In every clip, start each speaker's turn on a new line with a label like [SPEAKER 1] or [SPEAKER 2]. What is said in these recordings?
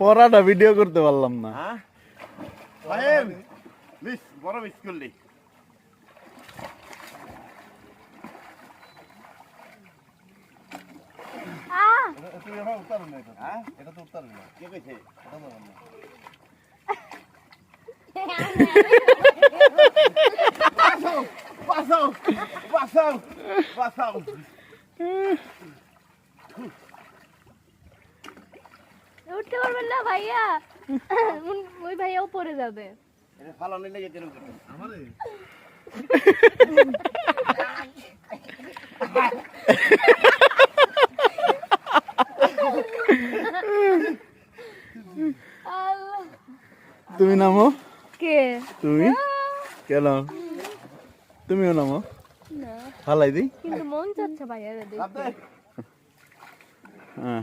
[SPEAKER 1] পড়াটা ভিডিও করতে পারলাম না।
[SPEAKER 2] হ্যাঁ? মিস বড় মিস করলি
[SPEAKER 3] তুই এখন উত্তর এটা তো উত্তর না
[SPEAKER 2] কে কইছে
[SPEAKER 3] এটা তো
[SPEAKER 4] উঠতে পারবেন না ভাইয়া। ওই ভাইয়াও পড়ে যাবে।
[SPEAKER 1] তুমি নামো।
[SPEAKER 4] কে?
[SPEAKER 1] তুমি? কেন তুমিও নামো। ফালাই দিই।
[SPEAKER 4] কিন্তু মন চাচ্ছে ভাইয়ারা
[SPEAKER 2] লাভ
[SPEAKER 1] হ্যাঁ।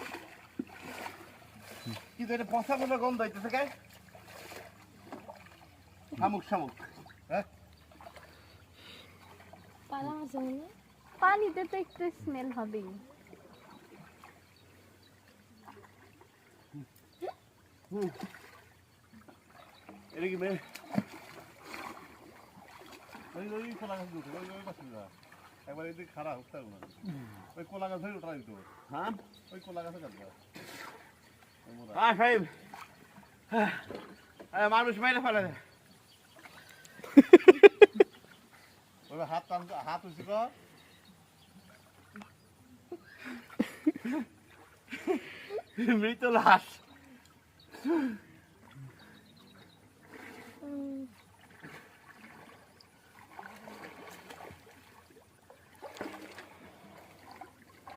[SPEAKER 2] কি তো এটা পচা পচা গন্ধ হইতেছে কে? শামুক শামুক
[SPEAKER 3] হ্যাঁ?
[SPEAKER 4] আছে পানিতে তো একটু স্মেল হবেই।
[SPEAKER 2] এটা কি মেয়ে?
[SPEAKER 3] ওই ওই কোলা গাছ উঠে ওই ওই পাশে যা। একবার এদিকে খারাপ উঠতে ওই কোলা গাছ উঠা দিত
[SPEAKER 2] হ্যাঁ?
[SPEAKER 3] ওই কোলা গাছে কাটবা
[SPEAKER 2] হ্যাঁ সাহেব। মানুষ মেরে ফেলে
[SPEAKER 3] হাত হাত উঁচু কর।
[SPEAKER 2] মৃত লাশ।